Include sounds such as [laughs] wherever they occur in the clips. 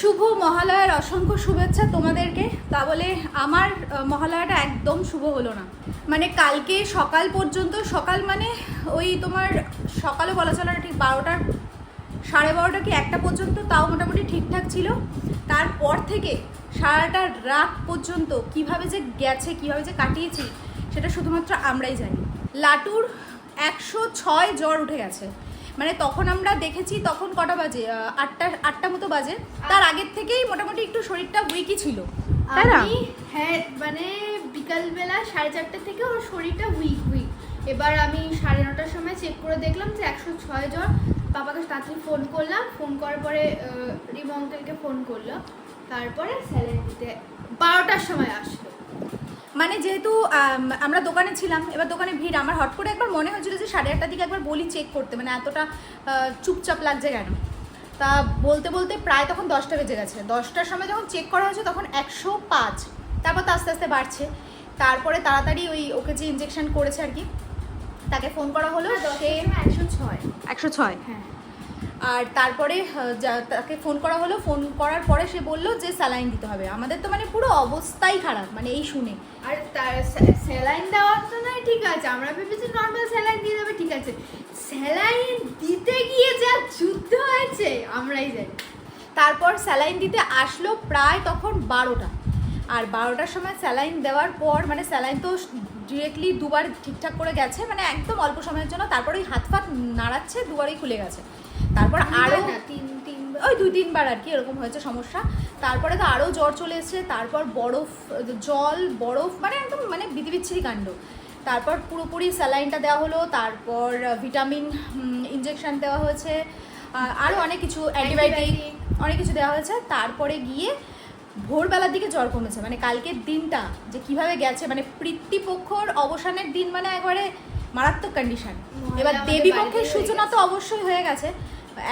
শুভ মহালয়ার অসংখ্য শুভেচ্ছা তোমাদেরকে। তা বলে আমার মহালয়াটা একদম শুভ হলো না। মানে কালকে সকাল পর্যন্ত, সকাল মানে ওই তোমার সকালে বলা চলে ঠিক বারোটার সাড়ে বারোটা কি একটা পর্যন্ত, তাও মোটামুটি ঠিকঠাক ছিল। তারপর থেকে সারাটা রাত পর্যন্ত কীভাবে যে গেছে, কীভাবে যে কাটিয়েছি, সেটা শুধুমাত্র আমরাই জানি। লাটুর একশো ছয় জ্বর উঠে গেছে। মানে তখন আমরা দেখেছি তখন কটা বাজে? আটটা আটটা মতো বাজে। তার আগের থেকেই মোটামুটি একটু শরীরটা উইকই ছিল। আমি হ্যাঁ মানে বিকালবেলা সাড়ে চারটে থেকে ওর শরীরটা উইক উইক। এবার আমি সাড়ে নটার সময় চেক করে দেখলাম যে একশো ছয় জন। বাবাকে তাড়াতাড়ি ফোন করলাম। ফোন করার পরে রিমা অঙ্কেলকে ফোন করল। তারপরে স্যালারি দিতে বারোটার সময় আসলো। মানে যেহেতু আমরা দোকানে ছিলাম এবার দোকানে ভিড় আমার হট করে একবার মনে হয়েছিল যে সাড়ে আটটার দিকে একবার বলি চেক করতে মানে এতটা চুপচাপ লাগছে কেন? তা বলতে বলতে প্রায় তখন দশটা বেজে গেছে। দশটার সময় যখন চেক করা হয়েছে তখন একশো পাঁচ তারপর তো আস্তে আস্তে বাড়ছে। তারপরে তাড়াতাড়ি ওই ওকে যে ইঞ্জেকশন করেছে আর কি তাকে ফোন করা হলো সে একশো ছয়। একশো ছয়। হ্যাঁ। আর তারপরে তাকে ফোন করা হলো। ফোন করার পরে সে বলল যে স্যালাইন দিতে হবে। আমাদের তো মানে পুরো অবস্থাই খারাপ মানে এই শুনে। আর তার স্যালাইন দেওয়ার তো নয় ঠিক আছে। আমরা ভেবেছি নর্মাল স্যালাইন দিয়ে দেবে ঠিক আছে। স্যালাইন দিতে গিয়ে যা যুদ্ধ হয়েছে আমরাই জানি তারপর স্যালাইন দিতে আসলো প্রায় তখন বারোটা। আর বারোটার সময় স্যালাইন দেওয়ার পর মানে স্যালাইন তো ডিরেক্টলি দুবার ঠিকঠাক করে গেছে মানে একদম অল্প সময়ের জন্য। তারপর ওই হাত ফাত নাড়াচ্ছে দুবারই খুলে গেছে। তারপর আরও না তিন তিন ওই দুই তিনবার আর কি এরকম হয়েছে সমস্যা। তারপরে তো আরও জ্বর চলে এসেছে তারপর বরফ জল বরফ মানে একদম মানে বিধিবিচ্ছিরি কাণ্ড। তারপর পুরোপুরি স্যালাইনটা দেওয়া হলো তারপর ভিটামিন ইঞ্জেকশন দেওয়া হয়েছে আরও অনেক কিছু অ্যান্টিবায়োটিক অনেক কিছু দেওয়া হয়েছে। তারপরে গিয়ে ভোরবেলার দিকে জ্বর কমেছে। মানে কালকের দিনটা যে কীভাবে গেছে মানে পিতৃপক্ষর অবসানের দিন মানে একবারে মারাত্মক কন্ডিশন এবার দেবী পক্ষের সূচনা তো অবশ্যই হয়ে গেছে।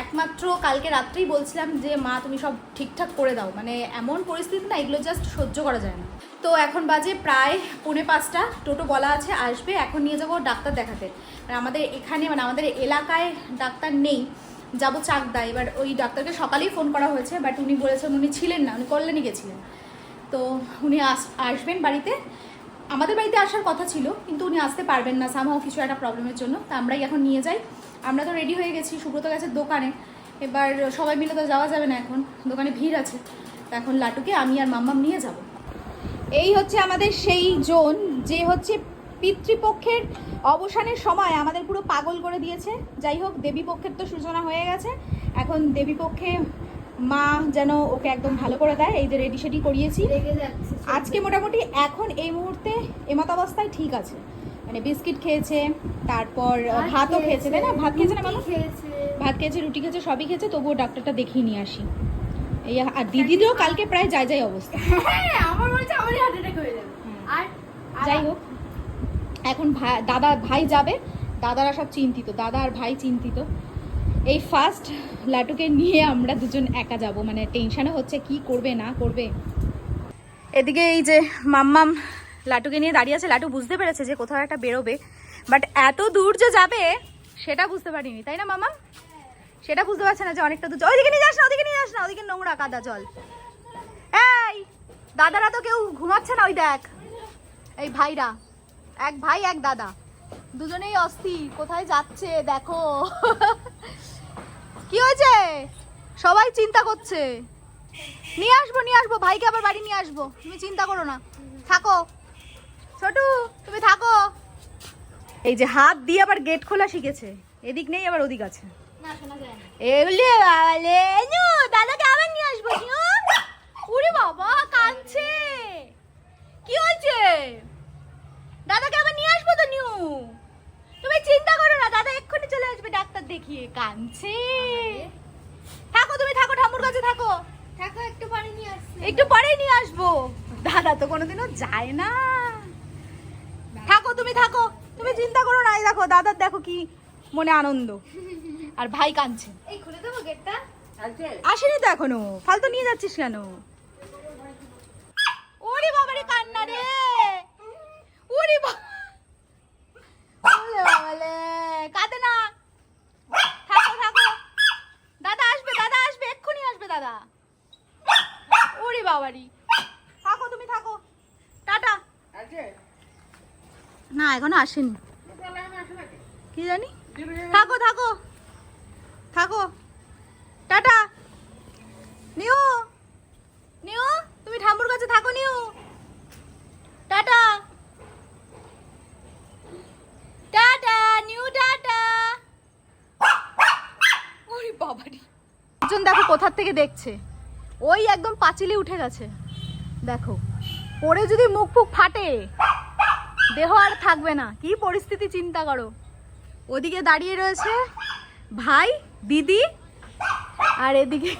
একমাত্র কালকে রাত্রেই বলছিলাম যে মা তুমি সব ঠিকঠাক করে দাও। মানে এমন পরিস্থিতি না এগুলো জাস্ট সহ্য করা যায় না। তো এখন বাজে প্রায় পৌনে পাঁচটা। টোটো বলা আছে আসবে। এখন নিয়ে যাব ডাক্তার দেখাতে। মানে আমাদের এখানে মানে আমাদের এলাকায় ডাক্তার নেই। যাব চাকদা। এবার ওই ডাক্তারকে সকালেই ফোন করা হয়েছে বাট উনি বলেছেন উনি ছিলেন না উনি কল্যাণী গেছিলেন। তো উনি আস আসবেন বাড়িতে। আমাদের বাড়িতে আসার কথা ছিল, কিন্তু উনি আসতে পারবেন না সামহাও কিছু একটা প্রবলেমের জন্য, তা আমরাই এখন নিয়ে যাই। আমরা তো রেডি হয়ে গেছি, সুব্রত গেছে দোকানে। এবার সবাই মিলে তো যাওয়া যাবে না এখন, দোকানে ভিড় আছে। তা এখন লাটুকে আমি আর মাম্মাম নিয়ে যাব। এই হচ্ছে আমাদের সেই জোন, যে হচ্ছে পিতৃপক্ষের অবসানের সময় আমাদের পুরো পাগল করে দিয়েছে। যাই হোক, দেবীপক্ষের তো সূচনা হয়ে গেছে। এখন দেবী পক্ষে মা যেন ওকে একদম ভালো করে দেয় এই যে রেডি সেডি করিয়েছি। আজকে মোটামুটি এখন এই মুহূর্তে এমত অবস্থায় ঠিক আছে। মানে বিস্কিট খেয়েছে তারপর ভাতও খেয়েছে তাই না? ভাত খেয়েছে না মামা? খেয়েছে। ভাত খেয়েছে রুটি খেয়েছে সবই খেয়েছে তবুও ডাক্তারটা দেখিয়ে নিয়ে আসি। এই আর দিদিদেরও কালকে প্রায় যাই যাই অবস্থা। হ্যাঁ আমার মনে আমারই হার্ট অ্যাটাক হয়ে যাবে। আর- যাই হোক এখন ভাই দাদা ভাই যাবে দাদারা সব চিন্তিত দাদা আর ভাই চিন্তিত। এই ফার্স্ট লাটুকে নিয়ে আমরা দুজন একা যাব। মানে টেনশনে হচ্ছে কি করবে, না করবে। এদিকে এই যে মাম্মাম লাটুকে নিয়ে দাঁড়িয়ে আছে। লাটু বুঝতে পেরেছে যে কোথাও একটা বেরোবে। বাট এত দূর যে যাবে, সেটা বুঝতে পারিনি। তাই না মামাম সেটা বুঝতে পারছে না যে অনেকটা দূর। ওইদিকে নিয়ে যাস না ওদিকে নিয়ে যাস না ওদিকে নোংরা কাদা জল এই, দাদারা তো কেউ ঘুমাচ্ছে না, ওই দেখ। এই ভাইরা, এক ভাই, এক দাদা। দুজনেই অস্থির। কোথায় যাচ্ছে, দেখো। কি হয়েছে? সবাই চিন্তা করছে। নিয়ে আসব নিয়ে আসব ভাইকে আবার বাড়ি নিয়ে আসব। তুমি চিন্তা করো না। থাকো। ছোটু তুমি থাকো। এই যে হাত দিয়ে আবার গেট খোলা শিখেছে। এদিক নেই আবার ওদিক আছে। বাবালে দাদাকে আবার নিয়ে আসব উরে বাবা কাঁদছে কি হয়েছে দাদাকে আবার নিয়ে আসব তো নিউ তুমি চিন্তা করো না দাদা এক্ষুনি চলে আসবে ডাক্তার দেখিয়ে কাঁদছে। থাকো তুমি থাকো ঠাকুর কাছে থাকো। থাকো একটু পানি নিয়ে আসছি। একটু পরেই নিয়ে আসব। দাদা তো কোনোদিনও যায় না। থাকো তুমি থাকো। তুমি চিন্তা করো না দেখো দাদার দেখো কি মনে আনন্দ। আর ভাই কাঁদছে। এই খুলে দেবো গেটটা? আসেনি তো এখনও। ফালতু নিয়ে যাচ্ছিস কেন? ওরে বাবারে কান্না রে। ওরে বা- ওলে। কাঁদে না থাকো থাকো দাদা। দাদা বাবারি। থাকো তুমি থাকো। টাটা। না এখনও আসেনি। কি জানি? থাকো থাকো। থাকো। টাটা। নিউ তুমি ঠাম্বুর কাছে থাকো নিউ টাটা টাটা নিউ টাটা ওরে বাবারি একজন দেখো কোথার থেকে দেখছে। ওই একদম পাঁচিলে উঠে গেছে। দেখো পরে যদি মুখ ফুক ফাটে, দেহ আর থাকবে না। কি পরিস্থিতি, চিন্তা করো। ওদিকে দাঁড়িয়ে রয়েছে ভাই, দিদি, আর এদিকে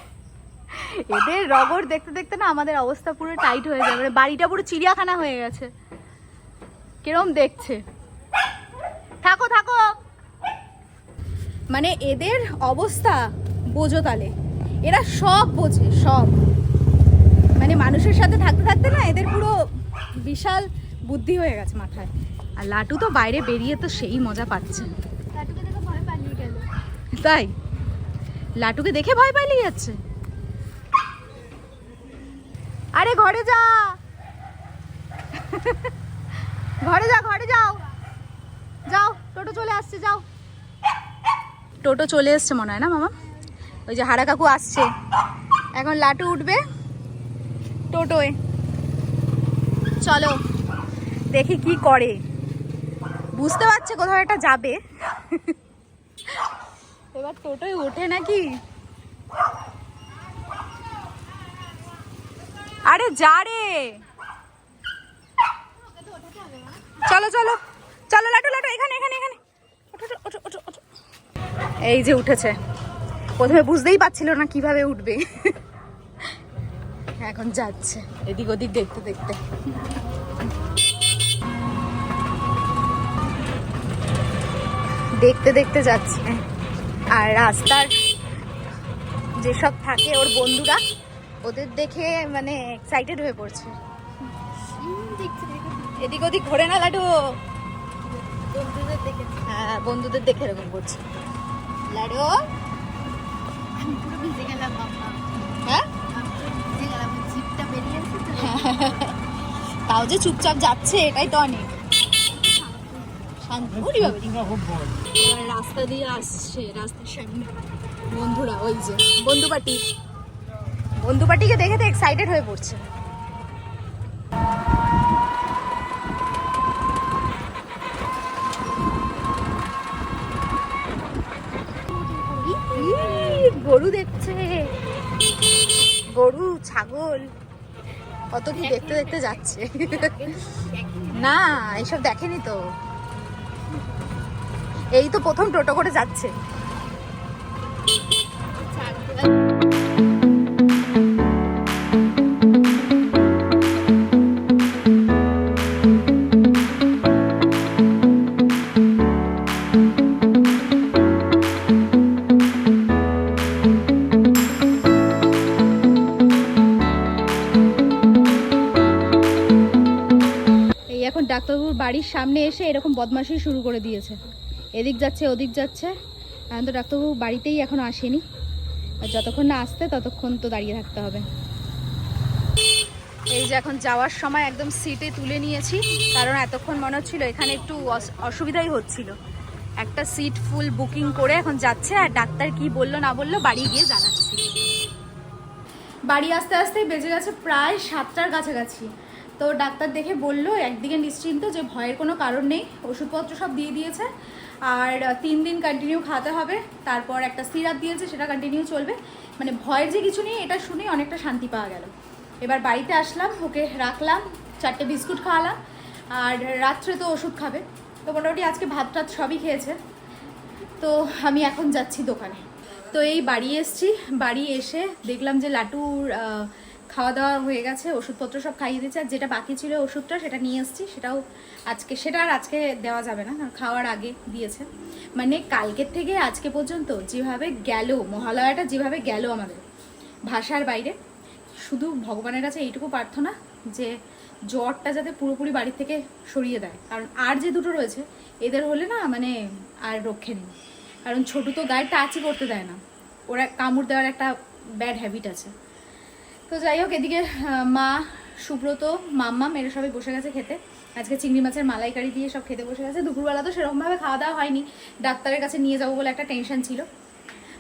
এদের রগর দেখতে দেখতে না আমাদের অবস্থা পুরো টাইট হয়ে যাবে। মানে বাড়িটা পুরো চিড়িয়াখানা হয়ে গেছে। কিরম দেখছে। থাকো থাকো। মানে এদের অবস্থা বোঝো তালে। এরা সব বোঝে সব। মানে মানুষের সাথে থাকতে থাকতে না এদের পুরো বিশাল বুদ্ধি হয়ে গেছে মাথায়। আর লাটু তো বাইরে বেরিয়ে তো সেই মজা পাচ্ছে। তাই? লাটুকে দেখে ভয় পালিয়ে যাচ্ছে? আরে ঘরে যা! ঘরে যা ঘরে যাও। যাও টোটো চলে আসছে যাও। টোটো চলে এসছে মনে হয় না মামা? ওই যে হারা কাকু আসছে। এখন লাটু উঠবে। টোটোয়। চলো, দেখি কি করে। বুঝতে পারছে কোথাও একটা যাবে। এবার টোটোয় ওঠে নাকি? আরে যা রে। চলো চলো চলো লাটু লাটু, এখানে এখানে এখানে। এই যে উঠেছে। প্রথমে বুঝতেই পারছিল না কীভাবে উঠবে। এখন যাচ্ছে। এদিক ওদিক দেখতে দেখতে। দেখতে দেখতে যাচ্ছে। আর রাস্তার যেসব থাকে ওর বন্ধুরা, ওদের দেখে মানে এক্সাইটেড হয়ে পড়ছে। এদিক ওদিক ঘোরে না, লাডু? বন্ধুদের দেখে হ্যাঁ বন্ধুদের দেখে এরকম করছে। লাডু আমি পুরো ভিজে গেলাম বাবা হ্যাঁ [laughs] তাও যে চুপচাপ যাচ্ছে, এটাই তো অনেক। রাস্তা দিয়ে আসছে রাস্তার সামনে। বন্ধুরা, ওই যে বন্ধু পার্টি বন্ধু পার্টিকে দেখে তো এক্সাইটেড হয়ে পড়ছে। গরু দেখছে। গরু ছাগল কত কি দেখতে দেখতে যাচ্ছে। না এইসব দেখেনি তো। এই তো প্রথম টোটো করে যাচ্ছে। বাড়ির সামনে এসে এরকম বদমাশি শুরু করে দিয়েছে। এদিক যাচ্ছে, ওদিক যাচ্ছে। এখন তো ডাক্তারবাবু বাড়িতেই এখন আসেনি। আর যতক্ষণ না আসতে, ততক্ষণ তো দাঁড়িয়ে থাকতে হবে। এই যে এখন যাওয়ার সময় একদম সিটে তুলে নিয়েছি, কারণ এতক্ষণ মনে হচ্ছিল এখানে একটু অস- অসুবিধাই হচ্ছিল। একটা সিট ফুল বুকিং করে এখন যাচ্ছে, আর ডাক্তার কি বলল না বলল বাড়ি গিয়ে জানাচ্ছি। বাড়ি আসতে আসতেই বেজে গেছে প্রায় সাতটার কাছাকাছি। তো ডাক্তার দেখে বলল, একদিকে নিশ্চিন্ত যে ভয়ের কোনো কারণ নেই, ওষুধপত্র সব দিয়ে দিয়েছে, আর তিন দিন কন্টিনিউ খাওয়াতে হবে, তারপর একটা সিরাপ দিয়েছে, সেটা কন্টিনিউ চলবে। মানে ভয়ের যে কিছু নেই, এটা শুনে অনেকটা শান্তি পাওয়া গেল। এবার বাড়িতে আসলাম, ওকে রাখলাম, চারটে বিস্কুট খাওয়ালাম, আর রাত্রে তো ওষুধ খাবে। তো মোটামুটি আজকে ভাত টাত সবই খেয়েছে। তো আমি এখন যাচ্ছি দোকানে। তো এই বাড়ি এসছি, বাড়ি এসে দেখলাম যে লাটুর খাওয়া দাওয়া হয়ে গেছে, ওষুধপত্র সব খাইয়ে দিয়েছে, আর যেটা বাকি ছিল ওষুধটা সেটা নিয়ে এসেছি, সেটাও আজকে, সেটা আর আজকে দেওয়া যাবে না, কারণ খাওয়ার আগে দিয়েছে। মানে কালকের থেকে আজকে পর্যন্ত যেভাবে গেল, মহালয়াটা যেভাবে গেল আমাদের ভাষার বাইরে, শুধু ভগবানের কাছে এইটুকু প্রার্থনা যে জ্বরটা যাতে পুরোপুরি বাড়ি থেকে সরিয়ে দেয়, কারণ আর যে দুটো রয়েছে, এদের হলে না মানে আর রক্ষে নেই। কারণ ছোটো তো গায়ে টাচই করতে দেয় না। ওরা কামড় দেওয়ার একটা ব্যাড হ্যাবিট আছে। তো যাই হোক, এদিকে মা, সুব্রত, মাম্মা মেরে সবাই বসে গেছে খেতে। আজকে চিংড়ি মাছের মালাইকারি দিয়ে সব খেতে বসে গেছে। দুপুরবেলা তো সেরকমভাবে খাওয়া দাওয়া হয়নি। ডাক্তারের কাছে নিয়ে যাব বলে একটা টেনশন ছিল।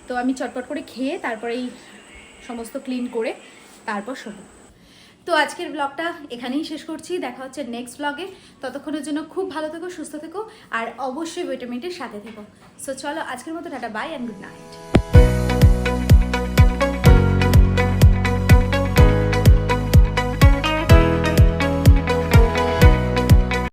তো আমি চটপট করে খেয়ে তারপরে এই সমস্ত ক্লিন করে তারপর শোবো। তো আজকের ব্লগটা এখানেই শেষ করছি। দেখা হচ্ছে নেক্সট ব্লগে ততক্ষণের জন্য খুব ভালো থেকো, সুস্থ থেকো, আর অবশ্যই ভিটামিনটির সাথে থেকো। সো চলো আজকের মতো, tata bye and good night